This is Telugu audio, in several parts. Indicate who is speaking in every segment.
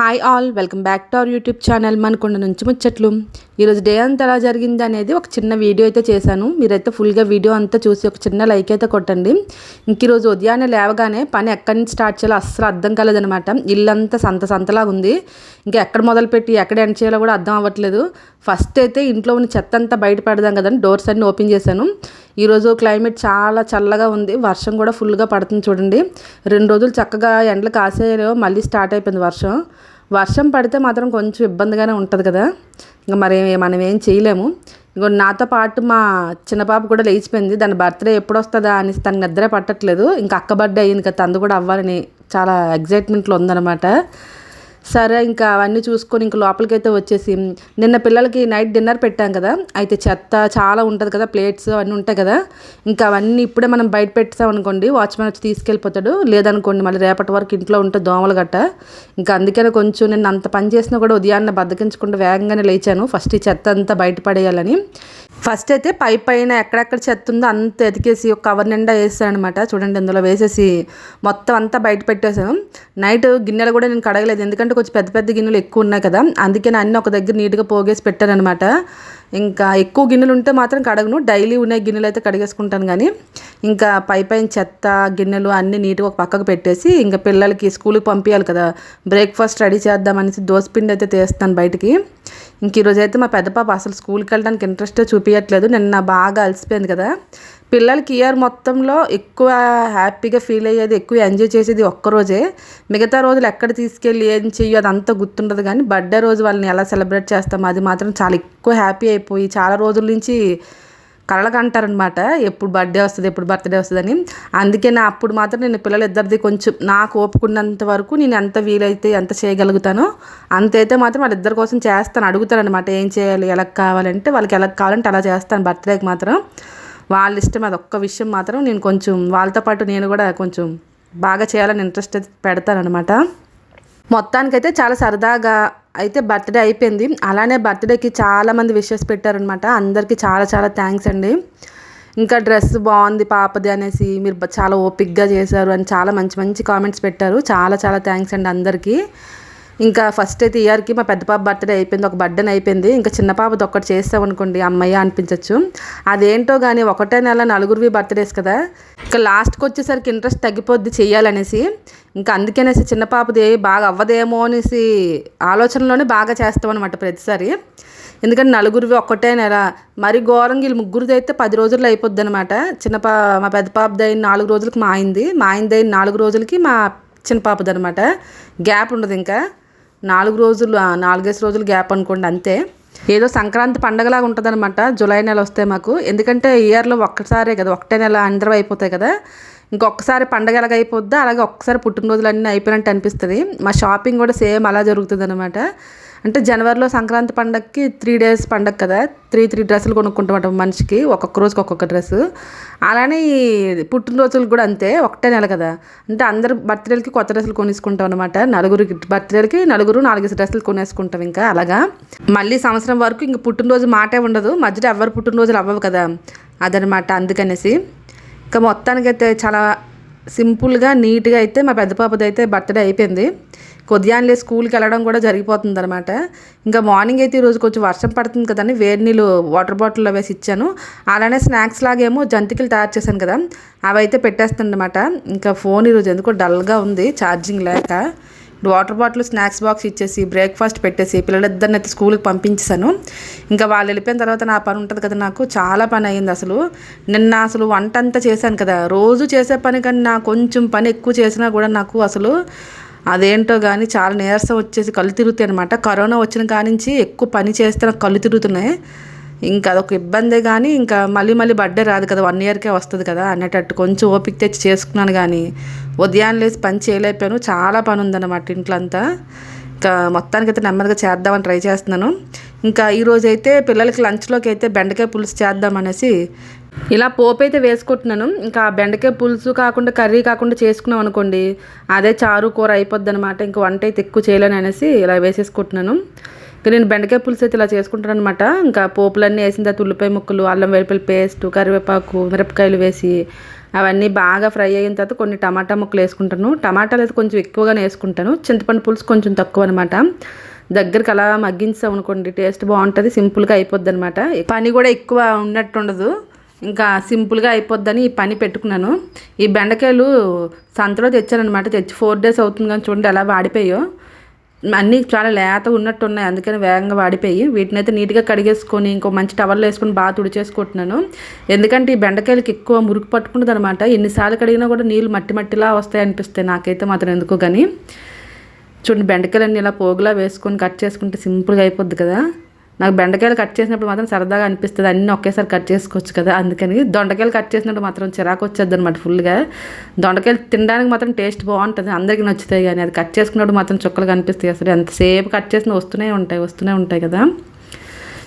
Speaker 1: Hi all welcome back to our YouTube channel మనకుండ నుంచి ముచ్చట్లు ఈరోజు డే అంతా ఎలా జరిగింది అనేది ఒక చిన్న వీడియో అయితే చేశాను. మీరైతే ఫుల్గా వీడియో అంతా చూసి ఒక చిన్న లైక్ అయితే కొట్టండి. ఇంక ఈరోజు ఉదయాన్నే లేవగానే పని ఎక్కడి నుంచి స్టార్ట్ చేయాలో అస్సలు అర్థం కాలేదనమాట ఇల్లంతా సంత సంతలాగా ఉంది. ఇంకా ఎక్కడ మొదలుపెట్టి ఎక్కడ ఎండ్ చేయాలో కూడా అర్థం అవ్వట్లేదు. ఫస్ట్ అయితే ఇంట్లో ఉన్న చెత్త అంతా బయట పెడదాం కదండి డోర్స్ అన్ని ఓపెన్ చేశాను. ఈరోజు క్లైమేట్ చాలా చల్లగా ఉంది. వర్షం కూడా ఫుల్గా పడుతుంది చూడండి. రెండు రోజులు చక్కగా ఎండలు కాసేలో మళ్ళీ స్టార్ట్ అయిపోయింది వర్షం. వర్షం పడితే మాత్రం కొంచెం ఇబ్బందిగానే ఉంటుంది కదా. ఇంకా మరి మనం ఏం చేయలేము. ఇంకో నాతో పాటు మా చిన్న పాప కూడా లేచిపోయింది. దాని బర్త్డే ఎప్పుడు వస్తుందా అని తన నిద్ర పట్టట్లేదు. ఇంకా అక్క బర్త్డే అయ్యింది కదా తను కూడా అవ్వాలని చాలా ఎగ్జైట్మెంట్లో ఉందన్నమాట. సరే ఇంకా అవన్నీ చూసుకొని ఇంకా లోపలికి అయితే వచ్చేసి నిన్న పిల్లలకి నైట్ డిన్నర్ పెట్టాం కదా అయితే చెత్త చాలా ఉంటుంది కదా ప్లేట్స్ అవన్నీ ఉంటాయి కదా ఇంకా అవన్నీ ఇప్పుడే మనం బయట పెట్టాం అనుకోండి వాచ్మెన్ వచ్చి తీసుకెళ్ళిపోతాడు లేదనుకోండి మళ్ళీ రేపటి వరకు ఇంట్లో ఉంటే దోమలు గట్ట. ఇంకా అందుకనే కొంచెం నేను అంత పని చేసినా కూడా ఉదయాన్నే బద్దకించకుండా వేగంగానే లేచాను ఫస్ట్ ఈ చెత్త అంతా బయట పడేయాలని. ఫస్ట్ అయితే పై పైన ఎక్కడెక్కడ చెత్త ఉందో అంత ఎతికేసి ఒక కవర్ నిండా వేసాను అనమాట చూడండి ఇందులో వేసేసి మొత్తం అంతా బయట పెట్టేశాను. నైట్ గిన్నెలు కూడా నేను కడగలేదు ఎందుకంటే కొంచెం పెద్ద పెద్ద గిన్నెలు ఎక్కువ ఉన్నాయి కదా అందుకే అన్ని ఒక దగ్గర నీట్గా పోగేసి పెట్టాను అనమాట ఇంకా ఎక్కువ గిన్నెలు ఉంటే మాత్రం కడగను డైలీ ఉన్న గిన్నెలు అయితే కడిగేసుకుంటాను కానీ ఇంకా పై పైన చెత్త గిన్నెలు అన్నీ నీట్గా ఒక పక్కకు పెట్టేసి ఇంకా పిల్లలకి స్కూల్కి పంపించాలి కదా బ్రేక్ఫాస్ట్ రెడీ చేద్దామనేసి దోసపిండి అయితే తీస్తాను బయటికి. ఇంక ఈరోజు అయితే మా పెద్ద పాప అసలు స్కూల్కి వెళ్ళడానికి ఇంట్రెస్టే చూపించట్లేదు నిన్న బాగా అలసిపోయింది కదా. పిల్లలకి ఇయర్ మొత్తంలో ఎక్కువ హ్యాపీగా ఫీల్ అయ్యేది ఎక్కువ ఎంజాయ్ చేసేది ఒక్కరోజే మిగతా రోజులు ఎక్కడ తీసుకెళ్ళి ఏం చెయ్యి అదంతా గుర్తుండదు కానీ బర్త్డే రోజు వాళ్ళని ఎలా సెలబ్రేట్ చేస్తాం అది మాత్రం చాలా ఎక్కువ హ్యాపీ అయిపోయి చాలా రోజుల నుంచి కళ్ళకు అంటారనమాట ఎప్పుడు బర్త్డే వస్తుంది ఎప్పుడు బర్త్డే వస్తుందని. అందుకే నా అప్పుడు మాత్రం నేను పిల్లలు ఇద్దరిది కొంచెం నాకు ఓపుకున్నంత వరకు నేను ఎంత వీలైతే ఎంత చేయగలుగుతానో అంతైతే మాత్రం వాళ్ళిద్దరి కోసం చేస్తాను అడుగుతాను అనమాట ఏం చేయాలి ఎలా కావాలంటే వాళ్ళకి ఎలా కావాలంటే అలా చేస్తాను బర్త్డేకి మాత్రం. వాళ్ళ ఇష్టం అది ఒక్క విషయం మాత్రం నేను కొంచెం వాళ్ళతో పాటు నేను కూడా కొంచెం బాగా చేయాలని ఇంట్రెస్ట్ అయితే పెడతానమాట మొత్తానికైతే చాలా సరదాగా అయితే బర్త్డే అయిపోయింది. అలానే బర్త్డేకి చాలామంది విషెస్ పెట్టారనమాట అందరికీ చాలా చాలా థ్యాంక్స్ అండి. ఇంకా డ్రెస్ బాగుంది పాపది అనేసి మీరు చాలా ఓపిక్గా చేశారు అని చాలా మంచి మంచి కామెంట్స్ పెట్టారు. చాలా చాలా థ్యాంక్స్ అండి అందరికీ. ఇంకా ఫస్ట్ అయితే ఇయర్కి మా పెద్ద పాప బర్త్డే అయిపోయింది ఒక బర్త్డే అయిపోయింది. ఇంకా చిన్న పాపది ఒక్కటి చేస్తామనుకోండి అమ్మయ్య అనిపించవచ్చు అదేంటో కానీ ఒకటే నెల నలుగురివి బర్త్డేస్ కదా. ఇంకా లాస్ట్కి వచ్చేసరికి ఇంట్రెస్ట్ తగ్గిపోద్ది చెయ్యాలనేసి. ఇంకా అందుకనేసి చిన్న పాపది బాగా అవ్వదేమో అనేసి ఆలోచనలోనే బాగా చేస్తాం అనమాట ప్రతిసారి. ఎందుకంటే నలుగురివి ఒక్కటే నెల. మరి ఘోరంగా వీళ్ళు ముగ్గురిది అయితే పది రోజుల్లో అయిపోద్ది అనమాట చిన్న పా మా పెద్ద పాపది అయిన నాలుగు రోజులకి మా అయింది. మా అయింది అయిన నాలుగు రోజులకి మా చిన్న పాపది అనమాట గ్యాప్ ఉండదు ఇంకా. నాలుగు రోజులు నాలుగేసి రోజులు గ్యాప్ అనుకోండి అంతే. ఏదో సంక్రాంతి పండగలాగా ఉంటుంది అనమాట జూలై నెల వస్తే మాకు. ఎందుకంటే ఇయర్లో ఒక్కసారే కదా ఒకటే నెల అందరూ అయిపోతాయి కదా. ఇంకొకసారి పండగ ఎలాగ అయిపోద్దా అలాగే ఒక్కసారి పుట్టినరోజులు అన్నీ అయిపోయినట్టు అనిపిస్తుంది. మా షాపింగ్ కూడా సేమ్ అలా జరుగుతుంది అనమాట అంటే జనవరిలో సంక్రాంతి పండగకి త్రీ డేస్ పండగ కదా? త్రీ త్రీ డ్రెస్సులు కొనుక్కుంటాం మనిషికి. ఒక్కొక్క రోజుకి ఒక్కొక్క డ్రెస్సు అలానే ఈ పుట్టినరోజులు కూడా అంతే ఒకటే నెల కదా? అంటే అందరు బర్త్డేలకి కొత్త డ్రెస్సులు కొనేసుకుంటాం అనమాట నలుగురికి బర్త్డేలకి నలుగురు నాలుగైదు డ్రెస్సులు కొనేసుకుంటాం ఇంకా అలాగా. మళ్ళీ సంవత్సరం వరకు ఇంక పుట్టినరోజు మాటే ఉండదు. మధ్యలో ఎవరు పుట్టినరోజులు అవ్వవు కదా? అదనమాట అందుకనేసి. ఇంకా మొత్తానికైతే చాలా సింపుల్గా నీట్గా అయితే మా పెద్ద పాపది అయితే బర్త్డే అయిపోయింది. కొద్దిగానే స్కూల్కి వెళ్ళడం కూడా జరిగిపోతుంది అనమాట ఇంకా మార్నింగ్ అయితే ఈరోజు కొంచెం వర్షం పడుతుంది కదని వేడి నీళ్ళు వాటర్ బాటిల్లో వేసి ఇచ్చాను. అలానే స్నాక్స్ లాగేమో జంతికలు తయారు చేశాను కదా అవి అయితే పెట్టేస్తాను అనమాట ఇంకా ఫోన్ ఈరోజు ఎందుకో డల్గా ఉంది ఛార్జింగ్ లేక. వాటర్ బాటిల్ స్నాక్స్ బాక్స్ ఇచ్చేసి బ్రేక్ఫాస్ట్ పెట్టేసి పిల్లలిద్దరిని అయితే స్కూల్కి పంపించేశాను. ఇంకా వాళ్ళు వెళ్ళిపోయిన తర్వాత నా పని ఉంటుంది కదా నాకు చాలా పని అయ్యింది అసలు. నిన్న అసలు వంట అంతా చేశాను కదా రోజు చేసే పని కానీ నా కొంచెం పని ఎక్కువ చేసినా కూడా నాకు అసలు అదేంటో కానీ చాలా నీరసం వచ్చేసి కళ్ళు తిరుగుతాయి అనమాట కరోనా వచ్చిన కానించి ఎక్కువ పని చేస్తే నాకు కళ్ళు తిరుగుతున్నాయి. ఇంకా అదొక ఇబ్బందే కానీ ఇంకా మళ్ళీ మళ్ళీ బర్త్డే రాదు కదా వన్ ఇయర్కే వస్తుంది కదా అనేటట్టు కొంచెం ఓపిక తెచ్చి చేసుకున్నాను కానీ ఉదయం లేసి పని చేయలేకపోయాను. చాలా పని ఉందన్నమాట ఇంట్లో అంతా ఇంకా మొత్తానికి అయితే నెమ్మదిగా చేద్దామని ట్రై చేస్తున్నాను. ఇంకా ఈరోజు అయితే పిల్లలకి లంచ్లోకి అయితే బెండకాయ పులుసు చేద్దామనేసి ఇలా పోపు అయితే వేసుకుంటున్నాను. ఇంకా బెండకాయ పులుసు కాకుండా కర్రీ కాకుండా చేసుకున్నాం అనుకోండి అదే చారు కూర అయిపోద్ది అనమాట ఇంకా వంట అయితే ఎక్కువ చేయలేను అనేసి ఇలా వేసేసుకుంటున్నాను. ఇంకా నేను బెండకాయ పులుసు అయితే ఇలా చేసుకుంటాను అనమాట ఇంకా పోపులన్నీ వేసిన తర్వాత ఉల్లిపాయ ముక్కలు అల్లం వెల్లుల్లి పేస్ట్ కరివేపాకు మిరపకాయలు వేసి అవన్నీ బాగా ఫ్రై అయిన తర్వాత కొన్ని టమాటా ముక్కలు వేసుకుంటాను. టమాటాలు అయితే కొంచెం ఎక్కువగానే వేసుకుంటాను. చింతపండు పులుసు కొంచెం తక్కువ అనమాట దగ్గరికి అలా మగ్గించాం అనుకోండి టేస్ట్ బాగుంటుంది సింపుల్గా అయిపోద్ది అనమాట పని కూడా ఎక్కువ ఉన్నట్టు ఉండదు ఇంకా సింపుల్గా అయిపోద్దని ఈ పని పెట్టుకున్నాను. ఈ బెండకాయలు సంతలో తెచ్చానమాట తెచ్చి ఫోర్ డేస్ అవుతుంది కానీ చూడండి ఎలా వాడిపోయో. అన్నీ చాలా లేత ఉన్నట్టు ఉన్నాయి అందుకని వేగంగా వాడిపోయి వీటిని అయితే నీట్గా కడిగేసుకొని ఇంకో మంచి టవర్లో వేసుకొని బాగా తుడిచేసుకుంటున్నాను. ఎందుకంటే ఈ బెండకాయలకి ఎక్కువ మురుకు పట్టుకుంటుంది అనమాట ఎన్నిసార్లు కడిగినా కూడా నీళ్ళు మట్టి మట్టిలా వస్తాయి అనిపిస్తాయి. నాకైతే మాత్రం ఎందుకు కానీ. చూడండి బెండకాయలన్నీ ఇలా పోగులా వేసుకొని కట్ చేసుకుంటే సింపుల్గా అయిపోద్ది కదా. నాకు బెండకాయలు కట్ చేసినప్పుడు మాత్రం సరదాగా అనిపిస్తుంది. అన్నీ ఒకేసారి కట్ చేసుకోవచ్చు కదా. అందుకని దొండకాయలు కట్ చేసినప్పుడు మాత్రం చిరాకు వచ్చేది అనమాట ఫుల్గా. దొండకాయలు తినడానికి మాత్రం టేస్ట్ బాగుంటుంది. అందరికీ నచ్చుతాయి కానీ అది కట్ చేసుకున్నప్పుడు మాత్రం చుక్కలు కనిపిస్తాయి అసలు. ఎంతసేపు కట్ చేసినా వస్తూనే ఉంటాయి వస్తూనే ఉంటాయి కదా.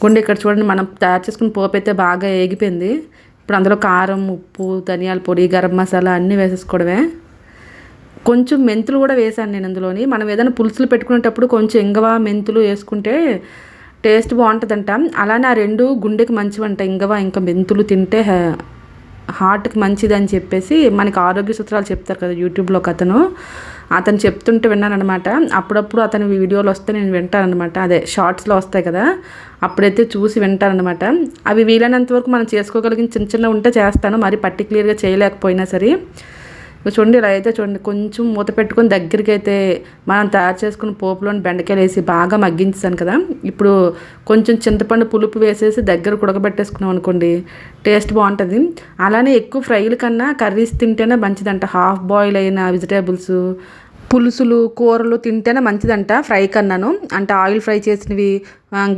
Speaker 1: కొండ ఇక్కడ చూడండి మనం తయారు చేసుకున్న పోపు అయితే బాగా ఏగిపోయింది. ఇప్పుడు అందులో కారం ఉప్పు ధనియాల పొడి గరం మసాలా అన్నీ వేసేసుకోవడమే. కొంచెం మెంతులు కూడా వేసాను నేను అందులోని. మనం ఏదైనా పులుసులు పెట్టుకునేటప్పుడు కొంచెం ఇంగవ మెంతులు వేసుకుంటే టేస్ట్ బాగుంటుందంట. అలానే ఆ రెండు గుండెకి మంచివంట. ఇంగవ ఇంకా మెంతులు తింటే హార్ట్కి మంచిది అని చెప్పేసి మనకి ఆరోగ్య సూత్రాలు చెప్తారు కదా యూట్యూబ్లో ఒక అతను. అతను చెప్తుంటే విన్నానమాట అప్పుడప్పుడు అతని వీడియోలు వస్తే నేను వింటానమాట అదే షార్ట్స్లో వస్తాయి కదా అప్పుడైతే చూసి వింటానమాట అవి వీలైనంత వరకు మనం చేసుకోగలిగిన చిన్న చిన్న ఉంటే చేస్తాను. మరి పర్టికులర్గా చేయలేకపోయినా సరే. చూడండి ఇలా అయితే చూడండి. కొంచెం మూత పెట్టుకొని దగ్గరికి అయితే మనం తయారు చేసుకున్న పోపులోని బెండకాయలు వేసి బాగా మగ్గించాను కదా. ఇప్పుడు కొంచెం చింతపండు పులుపు వేసేసి దగ్గర ఉడకబెట్టేసుకున్నాం అనుకోండి టేస్ట్ బాగుంటుంది. అలానే ఎక్కువ ఫ్రైల కన్నా కర్రీస్ తింటేనే మంచిదంట. హాఫ్ బాయిల్ అయిన వెజిటేబుల్స్ పులుసులు కూరలు తింటేనే మంచిదంట ఫ్రై కన్నాను. అంటే ఆయిల్ ఫ్రై చేసినవి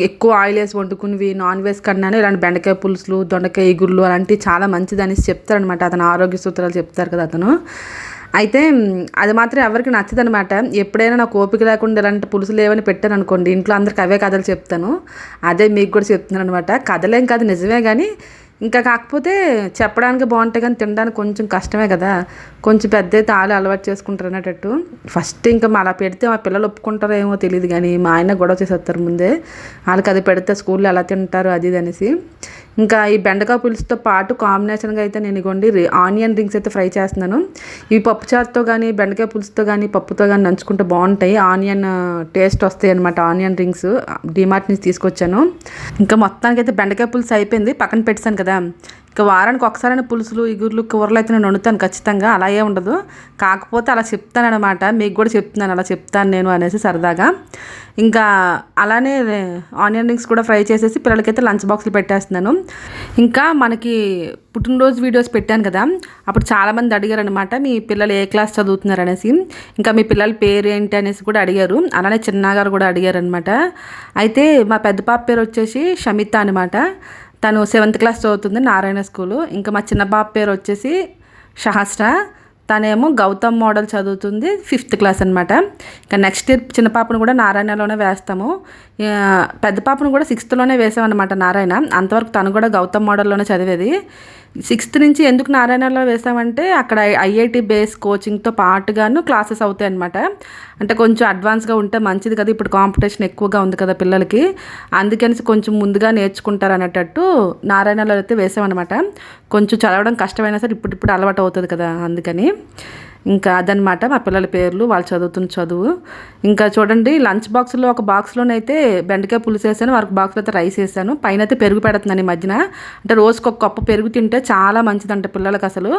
Speaker 1: ఎక్కువ ఆయిల్ వేసి వండుకునివి నాన్ వెజ్ కన్నాను. ఇలాంటి బెండకాయ పులుసులు దొండకాయ ఎగురులు అలాంటివి చాలా మంచిదనేసి చెప్తారనమాట అతను ఆరోగ్య సూత్రాలు చెప్తారు కదా అతను. అయితే అది మాత్రం ఎవరికి నచ్చదనమాట ఎప్పుడైనా నాకు ఓపిక లేకుండా ఇలాంటి పులుసులు లేవని పెట్టాను అనుకోండి ఇంట్లో అందరికి అవే కథలు చెప్తాను. అదే మీకు కూడా చెప్తున్నాను అనమాట కథలేం కాదు నిజమే కానీ ఇంకా కాకపోతే చెప్పడానికి బాగుంటాయి కానీ తినడానికి కొంచెం కష్టమే కదా. కొంచెం పెద్ద తాళి అలవాటు చేసుకుంటారు అనేటట్టు ఫస్ట్ ఇంకా అలా పెడితే మా పిల్లలు ఒప్పుకుంటారో ఏమో తెలియదు కానీ మా ఆయన గొడవ చేసేస్తారు ముందే. వాళ్ళకి అది పెడితే స్కూల్లో ఎలా తింటారు అది ఇది అనేసి. ఇంకా ఈ బెండకాయ పులుసుతో పాటు కాంబినేషన్గా అయితే నేను ఇగోండి ఆనియన్ రింగ్స్ అయితే ఫ్రై చేస్తున్నాను. ఇవి పప్పుచారుతో కానీ బెండకాయ పులుసుతో కానీ పప్పుతో కానీ నంచుకుంటే బాగుంటాయి. ఆనియన్ టేస్ట్ వస్తాయి అనమాట ఆనియన్ రింగ్స్. డిమార్ట్ నుంచి తీసుకొచ్చాను. ఇంకా మొత్తానికి అయితే బెండకాయ పులుసు అయిపోయింది. పక్కన పెట్టాను కదా. ఇక వారానికి ఒకసారైనా పులుసులు ఇగుర్లు కూరలు అయితే నేను వండుతాను ఖచ్చితంగా. అలా ఏ ఉండదు. కాకపోతే అలా చెప్తాను అనమాట మీకు కూడా చెప్తున్నాను అలా చెప్తాను నేను అనేసి సరదాగా. ఇంకా అలానే ఆనియన్ రింగ్స్ కూడా ఫ్రై చేసేసి పిల్లలకైతే లంచ్ బాక్స్లు పెట్టేస్తున్నాను. ఇంకా మనకి పుట్టినరోజు వీడియోస్ పెట్టాను కదా. అప్పుడు చాలామంది అడిగారు అనమాట మీ పిల్లలు ఏ క్లాస్ చదువుతున్నారు? అనేసి. ఇంకా మీ పిల్లల పేరు ఏంటి అనేసి కూడా అడిగారు. అలానే చిన్నగారు కూడా అడిగారు అనమాట అయితే మా పెద్ద పాప పేరు వచ్చేసి షమిత అనమాట తను సెవెంత్ క్లాస్ చదువుతుంది నారాయణ స్కూలు. ఇంకా మా చిన్న బాబు పేరు వచ్చేసి సహస్ర తనేమో గౌతమ్ మోడల్ చదువుతుంది ఫిఫ్త్ క్లాస్ అనమాట ఇంకా నెక్స్ట్ ఇయర్ చిన్న పాపను కూడా నారాయణలోనే వేస్తాము. పెద్ద పాపను కూడా సిక్స్త్లోనే వేసామన్నమాట నారాయణ. అంతవరకు తను కూడా గౌతమ్ మోడల్లోనే చదివేది. సిక్స్త్ నుంచి ఎందుకు నారాయణలో వేసామంటే అక్కడ ఐఐటి బేస్ కోచింగ్తో పాటుగాను క్లాసెస్ అవుతాయి అనమాట అంటే కొంచెం అడ్వాన్స్గా ఉంటే మంచిది కదా ఇప్పుడు కాంపిటీషన్ ఎక్కువగా ఉంది కదా పిల్లలకి. అందుకని కొంచెం ముందుగా నేర్చుకుంటారు అనేటట్టు నారాయణలో అయితే వేసామన్నమాట. కొంచెం చదవడం కష్టమైనా సరే ఇప్పుడు ఇప్పుడు అలవాటు అవుతుంది కదా అందుకని. ఇంకా అదనమాట మా పిల్లల పేర్లు వాళ్ళు చదువుతున్న చదువు. ఇంకా చూడండి లంచ్ బాక్స్లో ఒక బాక్స్లోనైతే బెండకాయ పులుసు వేసాను వారికి బాక్స్లో అయితే రైస్ వేసాను. పైన అయితే పెరుగు పెడుతున్నాను ఈ మధ్యన. అంటే రోజుకి ఒక కప్పు పెరుగు తింటే చాలా మంచిదంట పిల్లలకి అసలు.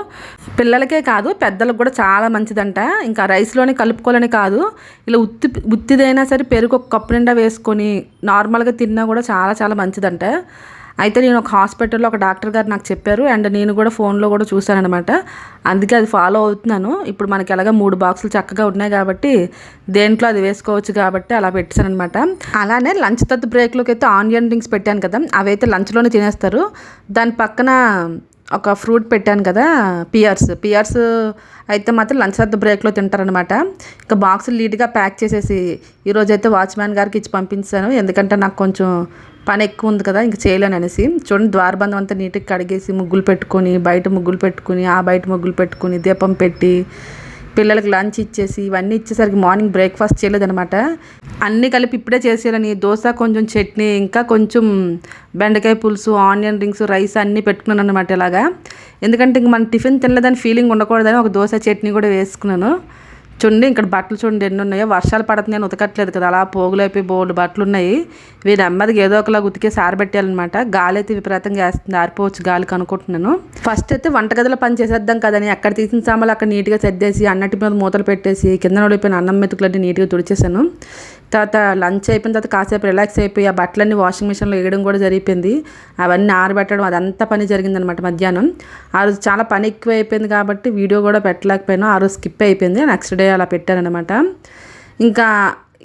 Speaker 1: పిల్లలకే కాదు పెద్దలకు కూడా చాలా మంచిదంట. ఇంకా రైస్లోనే కలుపుకోవాలని కాదు. ఇలా ఉత్తి ఉత్తిదైనా సరే పెరుగు ఒక కప్పు నిండా వేసుకొని నార్మల్గా తిన్నా కూడా చాలా చాలా మంచిదంట. అయితే నేను ఒక హాస్పిటల్లో ఒక డాక్టర్ గారు నాకు చెప్పారు అండ్ నేను కూడా ఫోన్లో కూడా చూశాను అనమాట అందుకే అది ఫాలో అవుతున్నాను. ఇప్పుడు మనకి ఎలాగ మూడు బాక్సులు చక్కగా ఉన్నాయి కాబట్టి దేంట్లో అది వేసుకోవచ్చు కాబట్టి అలా పెట్టాను అనమాట అలానే లంచ్ తత్తు బ్రేక్లోకి అయితే ఆనియన్ రింగ్స్ పెట్టాను కదా అవైతే లంచ్లోనే తినేస్తారు. దాని పక్కన ఒక ఫ్రూట్ పెట్టాను కదా పియర్స్ పియర్స్ అయితే మాత్రం లంచ్ అర్ధ బ్రేక్లో తింటారనమాట ఇంకా బాక్సులు నీట్గా ప్యాక్ చేసేసి ఈరోజు అయితే వాచ్మ్యాన్ గారికి ఇచ్చి పంపించాను. ఎందుకంటే నాకు కొంచెం పని ఎక్కువ ఉంది కదా ఇంక చేయలేను అనేసి. చూడండి ద్వారబంధం అంతా నీట్గా కడిగేసి ముగ్గులు పెట్టుకొని బయట ముగ్గులు పెట్టుకుని ఆ బయట ముగ్గులు పెట్టుకుని దీపం పెట్టి పిల్లలకి లంచ్ ఇచ్చేసి ఇవన్నీ ఇచ్చేసరికి మార్నింగ్ బ్రేక్ఫాస్ట్ చేయలేదనమాట అన్నీ కలిపి ఇప్పుడే చేసేయాలని దోశ కొంచెం చట్నీ ఇంకా కొంచెం బెండకాయ పులుసు ఆనియన్ రింగ్స్ రైస్ అన్నీ పెట్టుకున్నాను అనమాట ఇలాగా. ఎందుకంటే ఇంక మనం టిఫిన్ తినలేదని ఫీలింగ్ ఉండకూడదని ఒక దోశ చట్నీ కూడా వేసుకున్నాను. చూడండి ఇక్కడ బట్టలు చూడండి ఎన్ని ఉన్నాయో. వర్షాలు పడుతున్నాయని ఉతకట్లేదు కదా. అలా పోగులైపోయి బోల్డ్ బట్టలు ఉన్నాయి. ఇవి నెమ్మదిగా ఏదో ఒకలా ఉతికే సారబెట్టాలన్నమాట గాలి అయితే విపరీతంగా వేస్తుంది. ఆరిపోవచ్చు గాలికి అనుకుంటున్నాను ఫస్ట్ అయితే వంటగదిలో పని చేసేద్దాం కదని అక్కడ తీసిన సామాన్లు అక్కడ నీట్గా సర్దేసి అన్నటి మీద మూతలు పెట్టేసి కింద నడిపోయిన అన్నం మెతుకులన్నీ నీట్గా తుడిచేసాను తర్వాత లంచ్ అయిపోయిన తర్వాత కాసేపు రిలాక్స్ అయిపోయి ఆ బట్టలన్నీ వాషింగ్ మిషన్లో వేయడం కూడా జరిగిపోయింది. అవన్నీ ఆరబెట్టడం అదంతా పని జరిగిందనమాట మధ్యాహ్నం. ఆ రోజు చాలా పని ఎక్కువ అయిపోయింది కాబట్టి వీడియో కూడా పెట్టలేకపోయినా. ఆ రోజు స్కిప్ అయిపోయింది. నెక్స్ట్ డే అలా పెట్టానమాట ఇంకా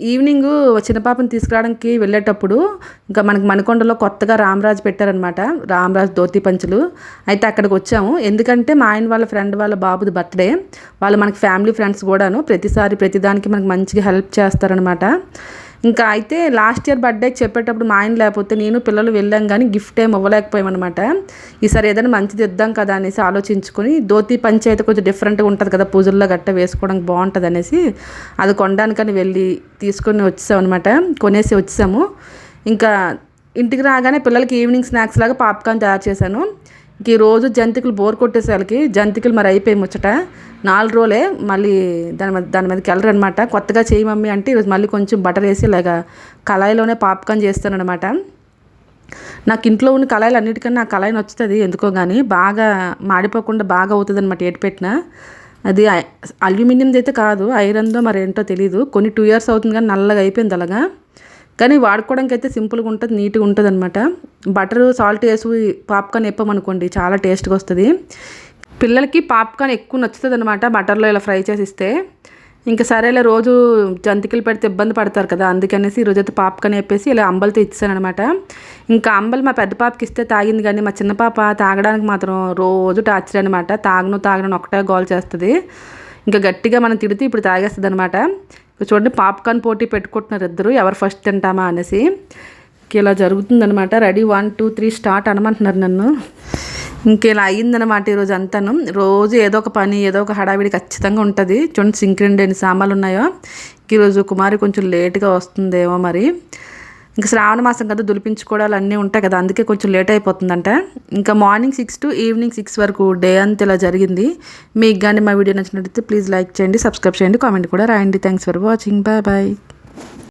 Speaker 1: ఈవినింగ్ చిన్నపాపని తీసుకురావడానికి వెళ్ళేటప్పుడు ఇంకా మనకి మణికొండలో కొత్తగా రామరాజు పెట్టారనమాట రామరాజు ధోతి పంచులు. అయితే అక్కడికి వచ్చాము. ఎందుకంటే మా ఆయన వాళ్ళ ఫ్రెండ్ వాళ్ళ బాబుది బర్త్డే. వాళ్ళు మనకి ఫ్యామిలీ ఫ్రెండ్స్ కూడాను ప్రతిసారి ప్రతిదానికి మనకి మంచిగా హెల్ప్ చేస్తారనమాట ఇంకా అయితే లాస్ట్ ఇయర్ బర్త్డేకి చెప్పేటప్పుడు మా ఆయన లేకపోతే నేను పిల్లలు వెళ్ళాం కానీ గిఫ్ట్ ఏం ఇవ్వలేకపోయామన్నమాట ఈసారి ఏదైనా మంచిది ఇద్దాం కదా అనేసి ఆలోచించుకొని ధోతి పంచి అయితే కొంచెం డిఫరెంట్గా ఉంటుంది కదా పూజల్లో గట్ట వేసుకోవడానికి బాగుంటుంది అనేసి అది కొనడానికని వెళ్ళి తీసుకొని వచ్చామన్నమాట కొనేసి వచ్చాము ఇంకా ఇంటికి రాగానే పిల్లలకి ఈవినింగ్ స్నాక్స్ లాగా పాప్కార్న్ తయారు చేశాను. ఇంక ఈ రోజు జంతికలు బోర్ కొట్టేసరికి జంతికలు మరి అయిపోయి ముచ్చట. నాలుగు రోజులే మళ్ళీ దాని మీద దాని మీదకి వెళ్ళరు అనమాట కొత్తగా చేయి మమ్మీ అంటే ఈరోజు మళ్ళీ కొంచెం బటర్ వేసి ఇలాగా కళాయిలోనే పాప్కార్న్ చేస్తానమాట నాకు ఇంట్లో ఉన్న కళాయిలు అన్నిటికన్నా ఆ కళాయి నచ్చుతుంది ఎందుకో కానీ బాగా మాడిపోకుండా బాగా అవుతుంది అనమాట ఏటు పెట్టిన. అది అల్యూమినియంది అయితే కాదు ఐరన్దో మరి ఏంటో తెలియదు కొన్ని టూ ఇయర్స్ అవుతుంది కానీ నల్లగా అయిపోయింది అలాగా. కానీ వాడుకోవడానికి అయితే సింపుల్గా ఉంటుంది నీట్గా ఉంటుంది అనమాట బటర్ సాల్ట్ వేసి పాప్కార్న్ వేపామనుకోండి చాలా టేస్ట్గా వస్తుంది. పిల్లలకి పాప్కార్న్ ఎక్కువ నచ్చుతుంది అనమాట బటర్లో ఇలా ఫ్రై చేసి ఇస్తే. ఇంకా సరేలే రోజు జంతికలు పెడితే ఇబ్బంది పడతారు కదా అందుకనేసి ఈరోజు అయితే పాప్కార్న్ చెప్పేసి ఇలా అంబలతో ఇచ్చాను అనమాట ఇంకా అంబలు మా పెద్ద పాపకి ఇస్తే తాగింది కానీ మా చిన్న పాప తాగడానికి మాత్రం రోజు టార్చర్ అనమాట తాగను తాగను ఒకటే గోల్ చేస్తుంది. ఇంకా గట్టిగా మనం తిడితే ఇప్పుడు తాగేస్తుంది అనమాట చూడండి పాప్కార్న్ పోటీ పెట్టుకుంటున్నారు ఇద్దరు. ఎవరు ఫస్ట్ తింటామా అనేసి ఇలా జరుగుతుందనమాట ready one two three start అనమంటున్నారు నన్ను. ఇంకేలా అయ్యిందనమాట ఈరోజు అంతాను. రోజు ఏదో ఒక పని ఏదో ఒక హడావిడి ఖచ్చితంగా ఉంటుంది. చూడండి సింక్ రెండు ఎన్ని సామాన్లు ఉన్నాయో. ఈరోజు కుమారి కొంచెం లేట్గా వస్తుందేమో మరి. ఇంకా శ్రావణ మాసం కదా దులిపించుకోవడాలు అన్నీ ఉంటాయి కదా అందుకే కొంచెం లేట్ అయిపోతుందంట. ఇంకా morning six to evening six వరకు డే అంతా ఇలా జరిగింది. మీకు కానీ మా వీడియో నచ్చినట్లయితే ప్లీజ్ లైక్ చేయండి సబ్స్క్రైబ్ చేయండి కామెంట్ కూడా రాయండి. Thanks for watching bye bye